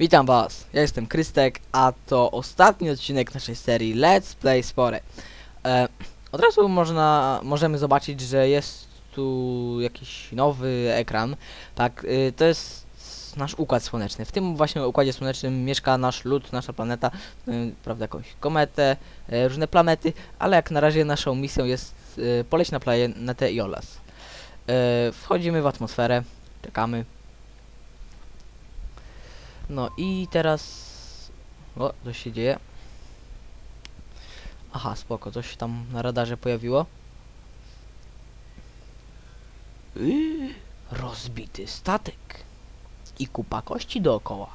Witam was, ja jestem Krystek, a to ostatni odcinek naszej serii Let's Play Spore. E, od razu można, możemy zobaczyć, że jest tu jakiś nowy ekran. Tak, y, to jest nasz układ słoneczny. W tym właśnie układzie słonecznym mieszka nasz lud, nasza planeta, y, prawda, jakąś kometę, y, różne planety, ale jak na razie naszą misją jest y, poleć na planetę Iolas. Y, wchodzimy w atmosferę, czekamy. No i teraz... O, coś się dzieje. Aha, spoko, coś tam na radarze pojawiło. Rozbity statek. I kupa kości dookoła.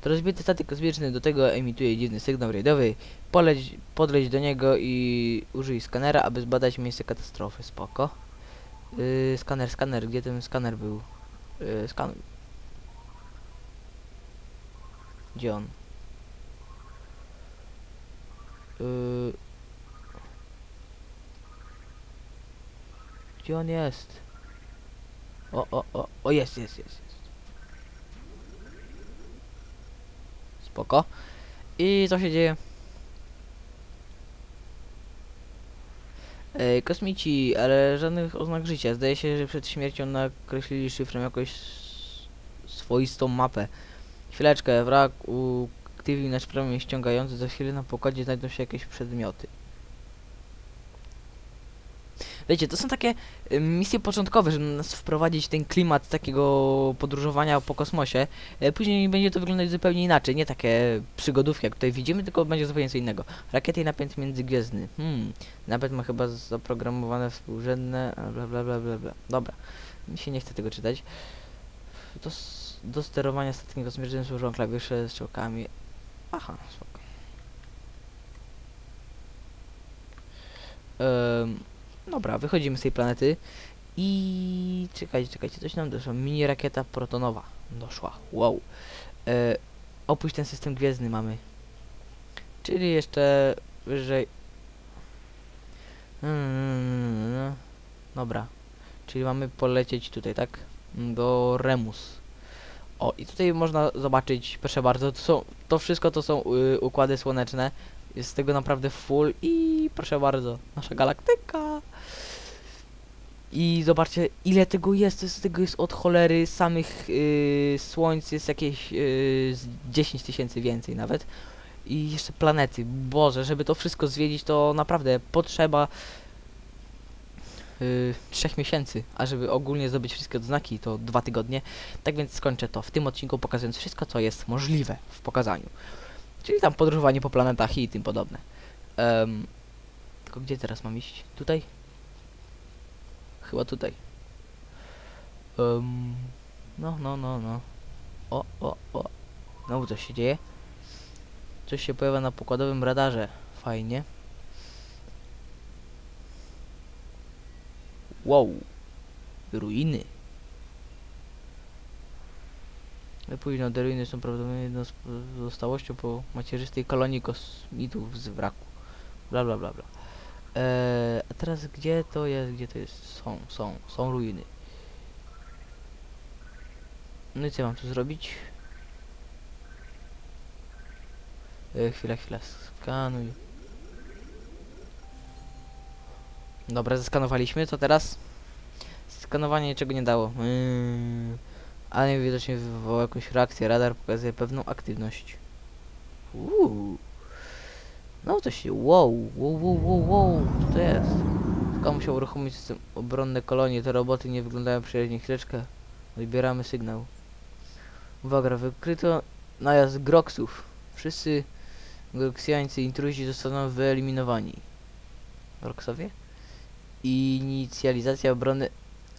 To rozbity statek kosmiczny do tego emituje dziwny sygnał radiowy. Poleć, podleć do niego i użyj skanera, aby zbadać miejsce katastrofy. Spoko. Yy, skaner, skaner, gdzie ten skaner był? Yy, skanuj. Gdzie on? Yy... Gdzie on jest? O, o, o, o, jest, jest, jest, jest. Spoko. I co się dzieje? Ej, kosmici, ale żadnych oznak życia. Zdaje się, że przed śmiercią nakreślili szyfrem jakąś s- swoistą mapę. Chwileczkę, wrak uaktywnił nasz promień ściągający, za chwilę na pokładzie znajdą się jakieś przedmioty. Wiecie, to są takie y, misje początkowe, żeby nas wprowadzić ten klimat takiego podróżowania po kosmosie. E, Później będzie to wyglądać zupełnie inaczej, nie takie przygodówki jak tutaj widzimy, tylko będzie zupełnie co innego. Rakiety i napęd międzygwiezdny. Hmm, napęd ma chyba zaprogramowane współrzędne, bla bla bla bla bla. Dobra, mi się nie chce tego czytać. To do sterowania statkiem kosmicznym służą klawisze z strzałkami. Aha, spoko. Em, dobra, wychodzimy z tej planety i czekajcie, czekajcie, coś nam doszło. Mini rakieta protonowa doszła. Wow. E, opuść ten system gwiezdny mamy. Czyli jeszcze wyżej. Mm, dobra. Czyli mamy polecieć tutaj, tak? Do Remus. O, i tutaj można zobaczyć, proszę bardzo, to, są, to wszystko to są y, układy słoneczne. Jest tego naprawdę full i proszę bardzo, nasza galaktyka. I zobaczcie, ile tego jest, jest, tego jest od cholery samych y, słońc, jest jakieś y, z 10 tysięcy więcej nawet. I jeszcze planety, Boże, żeby to wszystko zwiedzić, to naprawdę potrzeba trzech miesięcy, a żeby ogólnie zdobyć wszystkie odznaki, to dwa tygodnie. Tak więc skończę to w tym odcinku, pokazując wszystko, co jest możliwe w pokazaniu. Czyli tam podróżowanie po planetach i tym podobne. Em, tylko gdzie teraz mam iść? Tutaj? Chyba tutaj. Em, no, no, no, no. O, o, o. Znowu coś się dzieje. Coś się pojawia na pokładowym radarze. Fajnie. Wow. Ruiny. Ale Późno te ruiny są prawdopodobnie jedną z pozostałością po macierzystej kolonii kosmitów z wraku. Bla bla bla bla. Eee, a teraz gdzie to jest? Gdzie to jest? Są, są, są ruiny. No i co ja mam tu zrobić? E, chwila, chwila, skanuj. Dobra, zeskanowaliśmy, co teraz? Skanowanie niczego nie dało. Yy, ale widocznie wywołał jakąś reakcję. Radar pokazuje pewną aktywność. Uuu. No to się. Wow, wow, wow, wow, wow. Co to jest? Tylko musiał uruchomić system obronne kolonie. Te roboty nie wyglądają przyjaźnie. Chwileczkę. Odbieramy sygnał. Uwaga, wykryto najazd groksów. Wszyscy groksjańcy intruzi zostaną wyeliminowani. Groksowie? Inicjalizacja obrony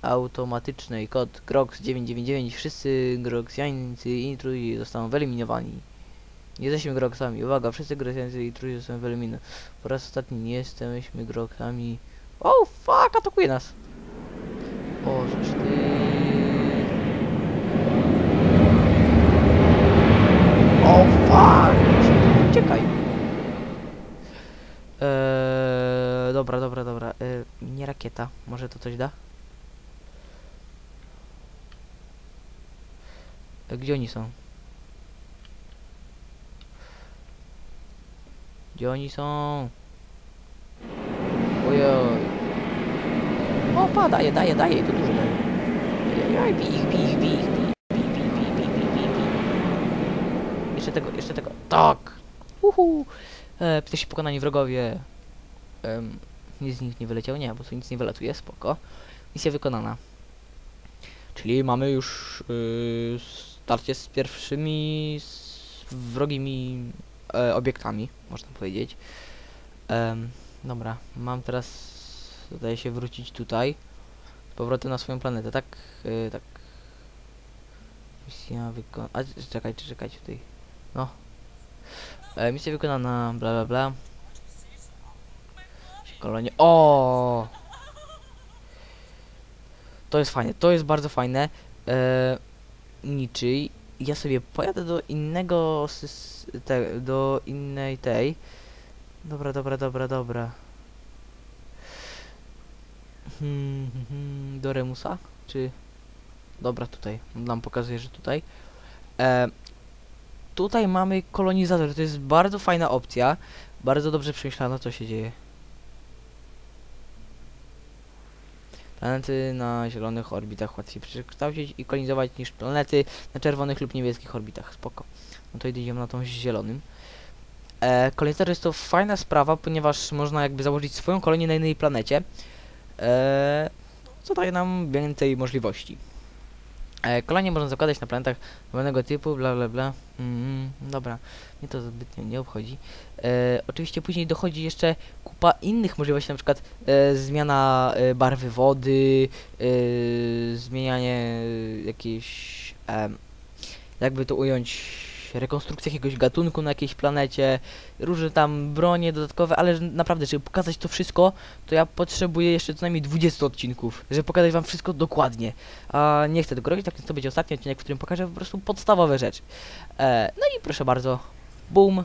automatycznej. Kod GROX 999. Wszyscy groksjańcy i intruzi zostaną wyeliminowani. Nie jesteśmy groksami. Uwaga, wszyscy groksjańcy i intruzi zostaną wyeliminowani. Po raz ostatni nie jesteśmy groksami. Oh fuck, atakuje nas. O, żeż ty. O fuck! Uciekaj. Eee, dobra, dobra, dobra rakieta. Może to coś da? Gdzie oni są? Gdzie oni są? Ojoj. O, pa, daje, daje, daje, to dużo daje. Jaj, bij ich, bij ich, bij ich, bij ich, bij ich, bij ich, bij. Jeszcze tego, jeszcze tego. Tak! Uhu! E, się pokonani wrogowie. Um, nic z nich nie wyleciało, nie, bo tu nic nie wylatuje, spoko. Misja wykonana. Czyli mamy już yy, starcie z pierwszymi z wrogimi e, obiektami, można powiedzieć. Em, dobra, mam teraz zdaje się wrócić tutaj. Z powrotem na swoją planetę, tak? Yy, tak. Misja wykonana. A czekajcie, czekajcie tutaj. No. E, misja wykonana, bla bla bla. Kolonie. O! To jest fajne, to jest bardzo fajne. E, niczyj. Ja sobie pojadę do innego te, do innej tej. Dobra, dobra, dobra, dobra. Hmm, hmm, hmm, do Remusa? Czy... Dobra, tutaj. Nam pokazuje, że tutaj. E, tutaj mamy kolonizator. To jest bardzo fajna opcja. Bardzo dobrze przemyślana, co się dzieje. Planety na zielonych orbitach łatwiej przekształcić i kolonizować niż planety na czerwonych lub niebieskich orbitach. Spoko. No to idziemy na tą z zielonym. E, kolonizator jest to fajna sprawa, ponieważ można jakby założyć swoją kolonię na innej planecie. E, co daje nam więcej możliwości. E, można zakładać na planetach dowolnego typu, bla bla bla. Mm, dobra, mnie to zbytnio nie obchodzi. E, oczywiście później dochodzi jeszcze kupa innych możliwości, na przykład e, zmiana e, barwy wody, e, zmienianie jakiejś, jakby to ująć, rekonstrukcja jakiegoś gatunku na jakiejś planecie, różne tam bronie dodatkowe, ale naprawdę, żeby pokazać to wszystko, to ja potrzebuję jeszcze co najmniej 20 odcinków, żeby pokazać wam wszystko dokładnie. A nie chcę tego robić, tak więc to będzie ostatni odcinek, w którym pokażę po prostu podstawowe rzeczy. E, no i proszę bardzo, boom,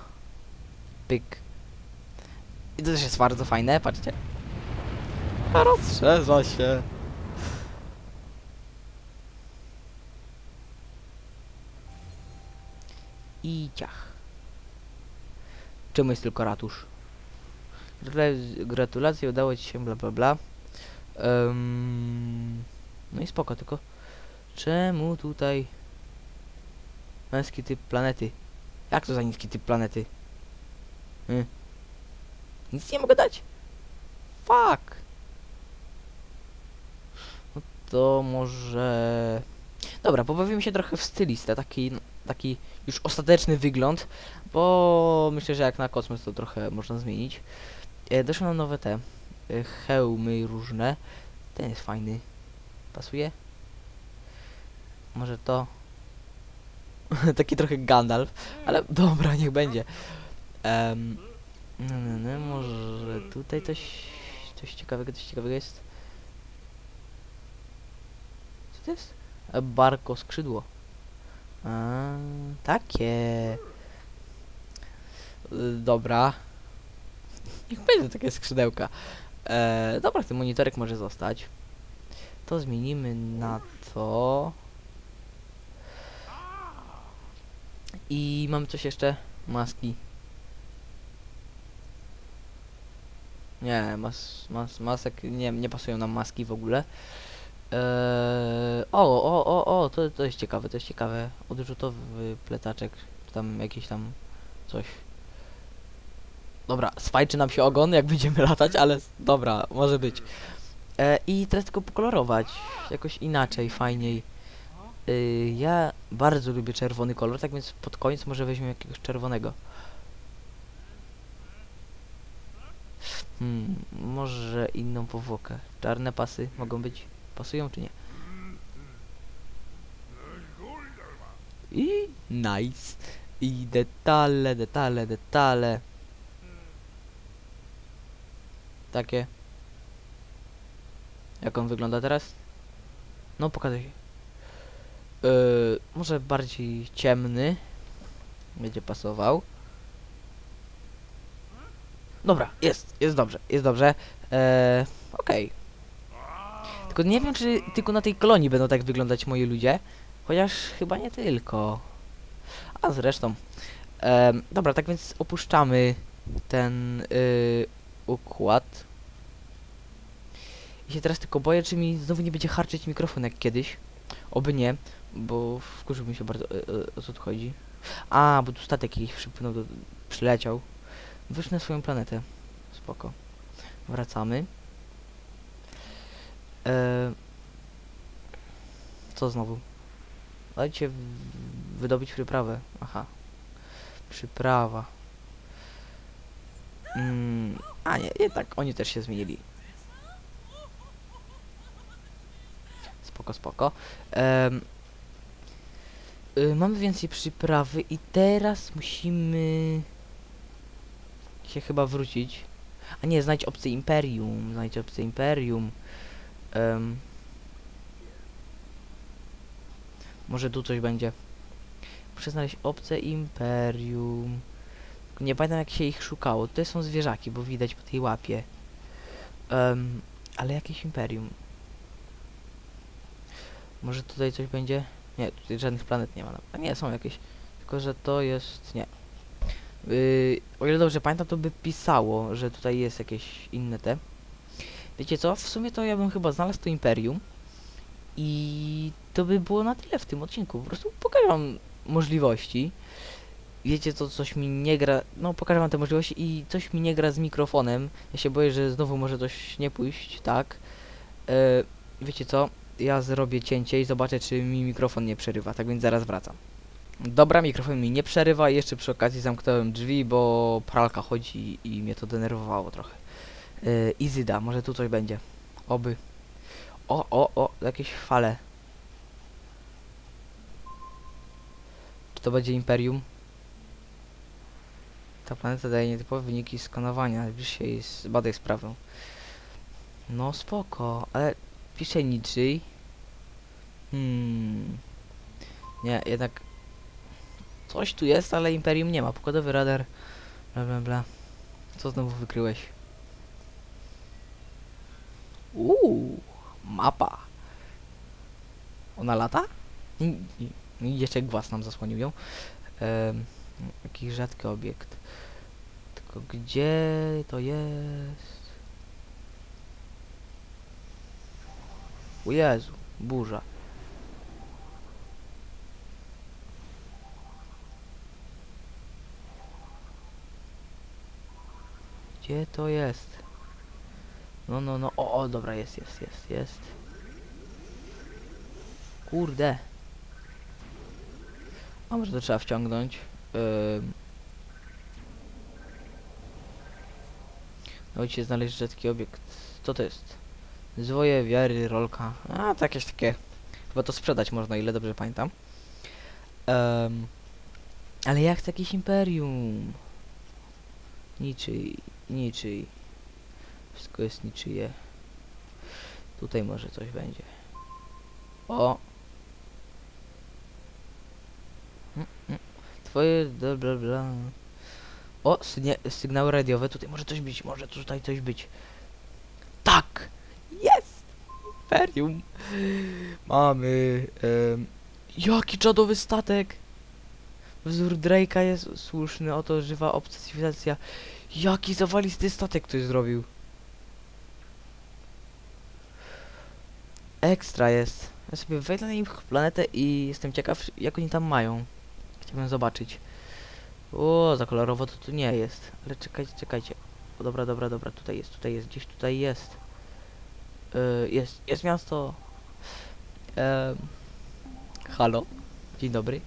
pyk. I to też jest bardzo fajne, patrzcie. Rozszerza się. I ciach. Czemu jest tylko ratusz? Gratulacje, udało ci się, bla bla bla. Um, no i spoko, tylko czemu tutaj męski typ planety? Jak to za niski typ planety? Hmm. Nic nie mogę dać? Fuck! No to może... Dobra, pobawimy się trochę w stylistę, taki, taki już ostateczny wygląd, bo myślę, że jak na kosmos to trochę można zmienić. E, doszły nam nowe te e, hełmy różne. Ten jest fajny. Pasuje? Może to? Taki trochę Gandalf, ale dobra, niech będzie. Um, no, no, no, może tutaj coś, coś ciekawego, coś ciekawego jest. Co to jest? Barko skrzydło. A, takie. Y, dobra. Niech będzie takie skrzydełka. E, dobra, ten monitorek może zostać. To zmienimy na to. I mamy coś jeszcze? Maski. Nie, mas, mas, masek, nie, nie pasują nam maski w ogóle. Eee, o, o, o, o, to, to jest ciekawe, to jest ciekawe. Odrzutowy pletaczek, czy tam jakiś tam coś. Dobra, swajczy nam się ogon, jak będziemy latać, ale dobra, może być. E, I teraz tylko pokolorować, jakoś inaczej, fajniej. E, ja bardzo lubię czerwony kolor, tak więc pod koniec może weźmiemy jakiegoś czerwonego. Hmm, może inną powłokę. Czarne pasy mogą być, pasują czy nie? I nice. I detale, detale, detale. Takie. Jak on wygląda teraz? No, pokazuj. Yy, może bardziej ciemny. Będzie pasował. Dobra, jest, jest dobrze, jest dobrze. Eee, okej. Okay. Tylko nie wiem, czy tylko na tej kolonii będą tak wyglądać moi ludzie. Chociaż chyba nie tylko. A zresztą. Eee, dobra, tak więc opuszczamy ten y, układ. I się teraz tylko boję, czy mi znowu nie będzie harczyć mikrofon jak kiedyś. Oby nie, bo wkurzyłbym się bardzo. y, y, o co tu chodzi? A, bo tu statek jakiś przypłynął, przyleciał. Wyszły na swoją planetę. Spoko. Wracamy. E, co znowu? Dajcie wydobyć przyprawę. Aha. Przyprawa. Mm, a nie, jednak oni też się zmienili. Spoko, spoko. Em, y, mamy więcej przyprawy i teraz musimy się chyba wrócić. A nie, znajdź obce imperium. Znajdź obce imperium. Em, może tu coś będzie. Muszę znaleźć obce imperium. Nie pamiętam jak się ich szukało. Tutaj są zwierzaki, bo widać po tej łapie. Em, ale jakieś imperium. Może tutaj coś będzie? Nie, tutaj żadnych planet nie ma. A nie, są jakieś. Tylko, że to jest... nie. Yy, o ile dobrze pamiętam, to by pisało, że tutaj jest jakieś inne te. Wiecie co? W sumie to ja bym chyba znalazł to imperium. I to by było na tyle w tym odcinku. Po prostu pokażę wam możliwości. Wiecie co, coś mi nie gra. No, pokażę wam te możliwości i coś mi nie gra z mikrofonem. Ja się boję, że znowu może coś nie pójść, tak. E, wiecie co? Ja zrobię cięcie i zobaczę, czy mi mikrofon nie przerywa, tak więc zaraz wracam. Dobra, mikrofon mi nie przerywa jeszcze przy okazji zamknąłem drzwi, bo pralka chodzi i mnie to denerwowało trochę. Yy, Izyda, może tu coś będzie. Oby. O, o, o, jakieś fale. Czy to będzie Imperium? Ta planeta daje nietypowe wyniki skanowania. Zbliż zbadaj sprawę. No spoko, ale pisze niczyj. Hmm. Nie, jednak coś tu jest, ale Imperium nie ma. Pokładowy radar. Bla bla bla. Co znowu wykryłeś? Uuu, mapa. Ona lata? Jeszcze głaz nam zasłonił ją. Em, jakiś rzadki obiekt. Tylko gdzie to jest? O Jezu, burza. Gdzie to jest? No, no, no, o, o, dobra, jest, jest, jest, jest. Kurde. A może to trzeba wciągnąć? Ym. Dajcie znaleźć rzadki obiekt. Co to jest? Zwoje wiary, rolka. A, to jakieś takie. Chyba to sprzedać można, ile dobrze pamiętam. Em, ale jak chcę jakieś imperium? Niczyj, niczyj. Wszystko jest niczyje. Tutaj może coś będzie. O! Mm, mm. Twoje bla bla. O, sygnały radiowe. Tutaj może coś być, może tutaj coś być. Tak! Jest! Imperium! Mamy... em, jaki czadowy statek! Wzór Drake'a jest słuszny, oto żywa obca cywilizacja. Jaki zawalisty statek ktoś zrobił. Ekstra jest. Ja sobie wejdę na ich planetę i jestem ciekaw, jak oni tam mają. Chciałbym zobaczyć. O, za kolorowo to tu nie jest. Ale czekajcie, czekajcie. O, dobra, dobra, dobra, tutaj jest, tutaj jest, gdzieś tutaj jest. Yy, jest, jest miasto. Em, halo? Dzień dobry.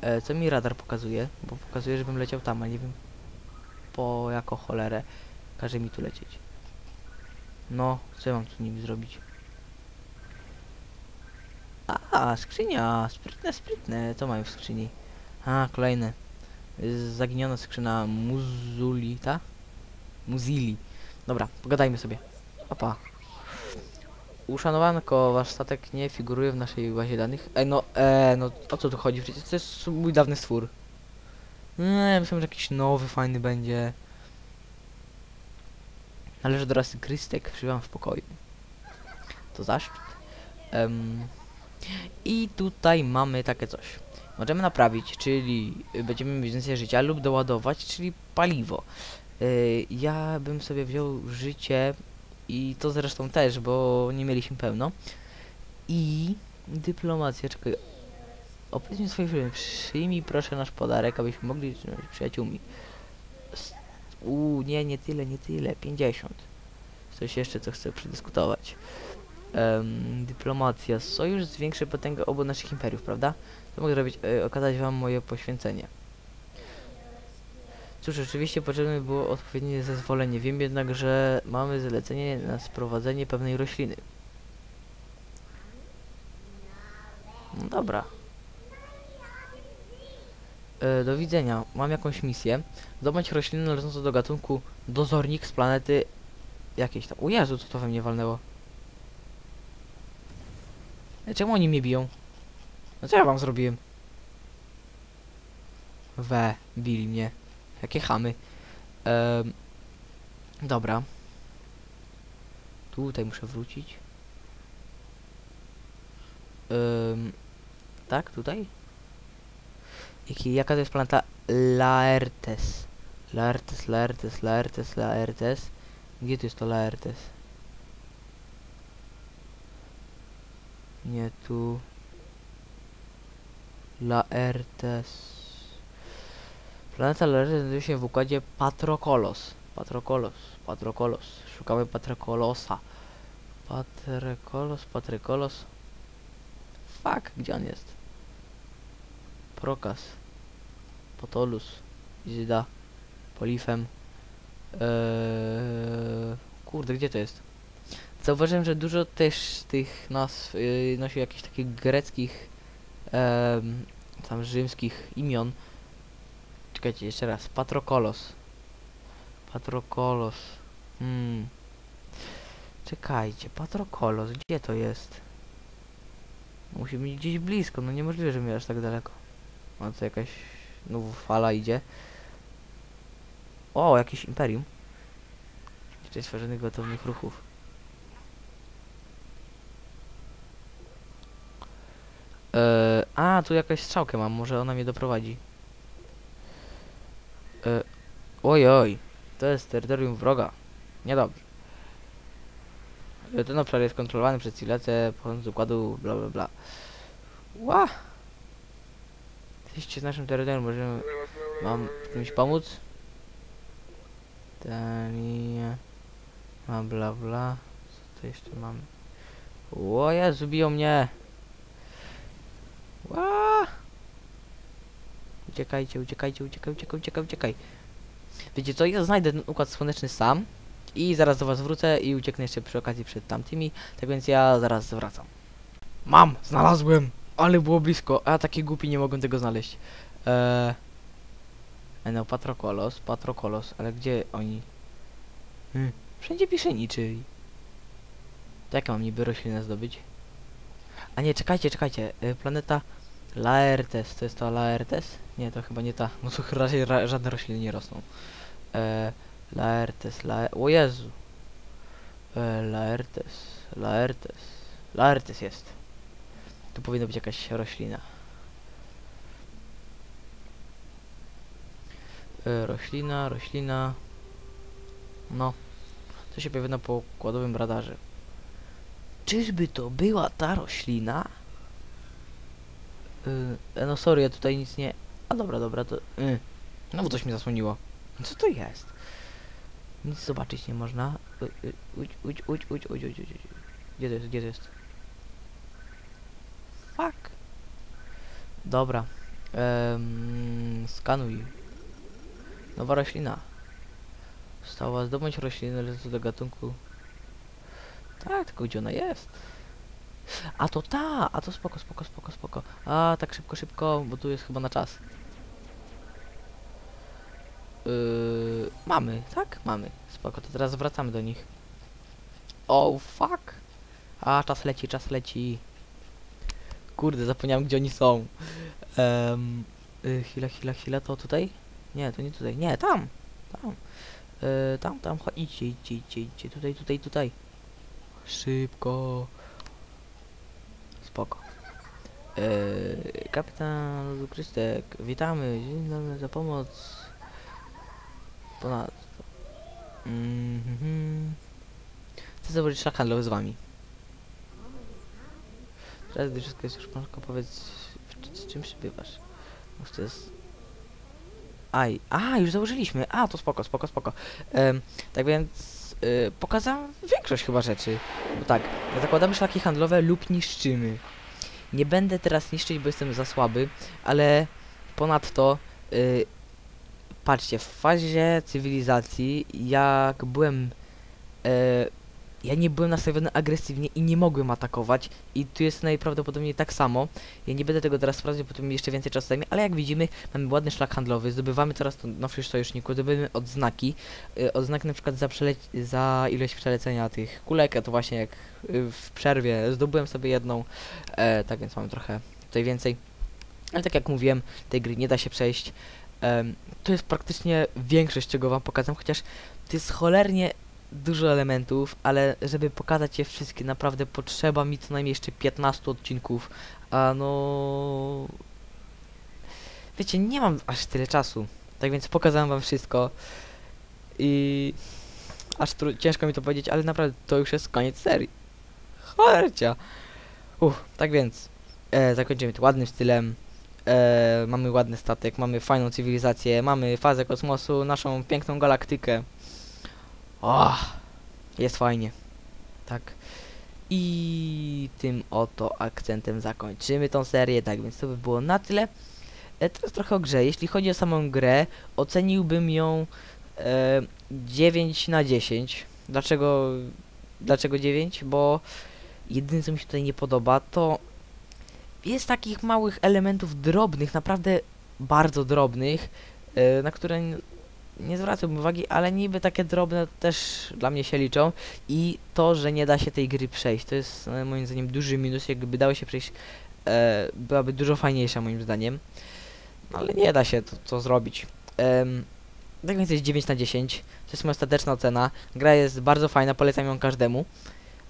E, co mi radar pokazuje? Bo pokazuje, żebym leciał tam, a nie wiem po jako cholerę każe mi tu lecieć. No, co ja mam tu z nimi zrobić? A, skrzynia! Sprytne, sprytne. Co mamy w skrzyni? A, kolejne. Zaginiona skrzyna Muzulita? Muzili. Dobra, pogadajmy sobie. Opa. Uszanowanko, wasz statek nie figuruje w naszej bazie danych. Ej, no, e, no, o co tu chodzi? Przecież to jest mój dawny stwór. Nie, myślałem, że jakiś nowy, fajny będzie. Należy do rasy Krystek, przybywam w pokoju. To zaszczyt. Em, I tutaj mamy takie coś. możemy naprawić, czyli będziemy mieć więcej życia, lub doładować, czyli paliwo. Y, ja bym sobie wziął życie i to zresztą też, bo nie mieliśmy pełno. I dyplomacja, czekaj. Opowiedz mi swoje filmy. Przyjmij proszę nasz podarek, abyśmy mogli być przyjaciółmi. Uuu, nie, nie tyle, nie tyle. 50. Coś jeszcze, co chcę przedyskutować. Em, dyplomacja. Sojusz zwiększy potęgę obu naszych imperiów, prawda? To mogę zrobić, e, okazać wam moje poświęcenie. Cóż, oczywiście potrzebne było odpowiednie zezwolenie. Wiem jednak, że mamy zlecenie na sprowadzenie pewnej rośliny. No dobra. E, do widzenia. Mam jakąś misję. Zdobądź roślinę należącą do gatunku dozornik z planety jakiejś tam. O Jezu, co to we mnie walnęło? E, Czemu oni mnie biją? No co ja wam zrobiłem? We, bili mnie. Jakie chamy. Em, dobra. Tutaj muszę wrócić. Em, tak, tutaj? Jaki, jaka to jest planeta? Laertes. Laertes, Laertes, Laertes, Laertes. Gdzie to jest to Laertes? Nie tu. Laertes. Planeta Laertes znajduje się w układzie Patrokolos. Patrokolos, Patrokolos. Szukamy Patrokolosa. Patrekolos, Patrykolos. Fuck, gdzie on jest? Prokas. Potolus. Izyda. Polifem. Eee, kurde, gdzie to jest? Zauważyłem, że dużo też tych nazw yy, nosi jakichś takich greckich, em, tam rzymskich imion. Czekajcie, jeszcze raz. Patrokolos. Patrokolos. Hmm. Czekajcie, Patrokolos, gdzie to jest? Musi być gdzieś blisko, no niemożliwe, że mi aż tak daleko. O, co jakaś znów fala idzie. O, jakieś imperium. Jeszcze stworzonych gotownych ruchów. Eee, a, tu jakaś strzałkę mam, może ona mnie doprowadzi. Eee, oj, oj, to jest terytorium wroga. Niedobrze. E, Ten obszar jest kontrolowany przez Silecę, pochodząc z układu bla bla bla. Ła! Jesteście z naszym terytorium, możemy Mam kimś pomóc? Dania. A bla bla. Co to jeszcze mamy? O Jezu, mnie! Ła! Uciekajcie, uciekajcie, uciekaj, uciekaj, uciekaj, uciekaj. Wiecie co, ja znajdę ten układ słoneczny sam i zaraz do was wrócę i ucieknę jeszcze przy okazji przed tamtymi, tak więc ja zaraz wracam. Mam! Znalazłem! Ale było blisko, a takie głupi nie mogą tego znaleźć. Eee... E, No, Patrokolos, Patrokolos, ale gdzie oni? Hmm. Wszędzie pisze niczyj. To jak mam niby roślinę zdobyć? A nie, czekajcie, czekajcie. Y, planeta Laertes, to jest to Laertes? Nie, to chyba nie ta. No tu raczej ra żadne rośliny nie rosną. E, Laertes, Laer... O Jezu. E, Laertes, Laertes. Laertes jest to powinna być jakaś roślina. E, roślina, roślina. No. To się pojawia na pokładowym radarze. Czyżby to była ta roślina? Yy, no sorry, ja tutaj nic nie... A dobra, dobra, to... Yy. No bo coś mi zasłoniło. Co to jest? Nic zobaczyć nie można. Uć, uć, uć, uć, uć, uć, uć. Gdzie to jest, gdzie to jest? Fuck. Dobra. Ehm, skanuj. Nowa roślina. Stała zdobądź roślinę należącą do gatunku. Tak, tylko gdzie ona jest? A to ta! A to spoko, spoko, spoko, spoko. A tak szybko, szybko, bo tu jest chyba na czas. Yy, mamy, tak? Mamy. Spoko, to teraz wracamy do nich. Oh, fuck! A, czas leci, czas leci. Kurde, zapomniałem gdzie oni są. Um, yy, chwila, chwila, chwila, to tutaj? Nie, to nie tutaj. Nie, tam! Tam. Yy, tam, tam, idźcie, idźcie, idźcie, idźcie. Tutaj, tutaj, tutaj. Szybko. Spoko. Eee, kapitan Krystek, witamy, dzień dobry za pomoc. Ponad. Mhm. Chcę zobaczyć szlak handlowy z wami. Teraz, gdy wszystko jest już porządku, powiedz, w- z czym przybywasz? To jest... Aj, a, już założyliśmy. A, to spoko, spoko, spoko. Tak więc y, pokazałem większość chyba rzeczy. Tak, zakładamy szlaki handlowe lub niszczymy. Nie będę teraz niszczyć, bo jestem za słaby, ale ponadto y, patrzcie, w fazie cywilizacji jak byłem e, ja nie byłem nastawiony agresywnie i nie mogłem atakować i tu jest najprawdopodobniej tak samo. Ja nie będę tego teraz sprawdzać, bo to mi jeszcze więcej czasu zajmie, ale jak widzimy mamy ładny szlak handlowy, zdobywamy coraz to nowszych sojuszników, zdobywamy odznaki, y, odznaki na przykład za, za ilość przelecenia tych kulek, a to właśnie jak y, w przerwie zdobyłem sobie jedną, e, tak więc mamy trochę tutaj więcej. Ale tak jak mówiłem, tej gry nie da się przejść. Em, to jest praktycznie większość, czego wam pokazam, chociaż to jest cholernie dużo elementów, ale żeby pokazać je wszystkie, naprawdę potrzeba mi co najmniej jeszcze 15 odcinków, a no... Wiecie, nie mam aż tyle czasu, tak więc pokazałem wam wszystko i... Aż ciężko mi to powiedzieć, ale naprawdę to już jest koniec serii. Cholercia! Uff, tak więc e, zakończymy to ładnym stylem. E, mamy ładny statek, mamy fajną cywilizację, mamy fazę kosmosu, naszą piękną galaktykę. O, jest fajnie. Tak. I tym oto akcentem zakończymy tą serię, tak więc to by było na tyle. E, teraz trochę o grze. Jeśli chodzi o samą grę, oceniłbym ją e, 9 na 10. Dlaczego, dlaczego 9? Bo jedyne co mi się tutaj nie podoba to jest takich małych elementów drobnych, naprawdę bardzo drobnych, e, na które nie zwracałbym uwagi, ale niby takie drobne też dla mnie się liczą i to, że nie da się tej gry przejść, to jest e, moim zdaniem duży minus, jakby dało się przejść, e, byłaby dużo fajniejsza moim zdaniem, No, ale nie da się to, to zrobić. Em, tak więc jest 9 na 10, to jest moja ostateczna ocena, gra jest bardzo fajna, polecam ją każdemu.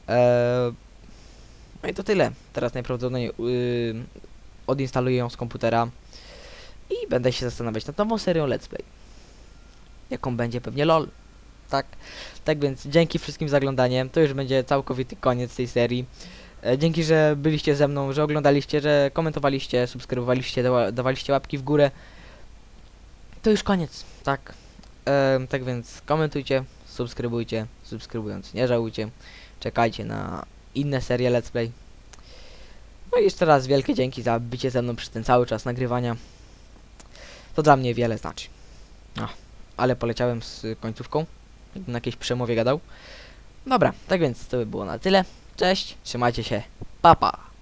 E, no i to tyle. Teraz najprawdopodobniej yy, odinstaluję ją z komputera i będę się zastanawiać nad nową serią Let's Play. Jaką będzie pewnie LOL. Tak. Tak więc dzięki wszystkim za oglądanie. To już będzie całkowity koniec tej serii. E, dzięki, że byliście ze mną, że oglądaliście, że komentowaliście, subskrybowaliście, dawa dawaliście łapki w górę. To już koniec, tak. Em, tak więc komentujcie, subskrybujcie, subskrybując nie żałujcie. Czekajcie na inne serie Let's Play. No i jeszcze raz wielkie dzięki za bycie ze mną przez ten cały czas nagrywania. To dla mnie wiele znaczy. No, ale poleciałem z końcówką. Na jakiejś przemowie gadał. Dobra, tak więc to by było na tyle. Cześć, trzymajcie się. Pa pa.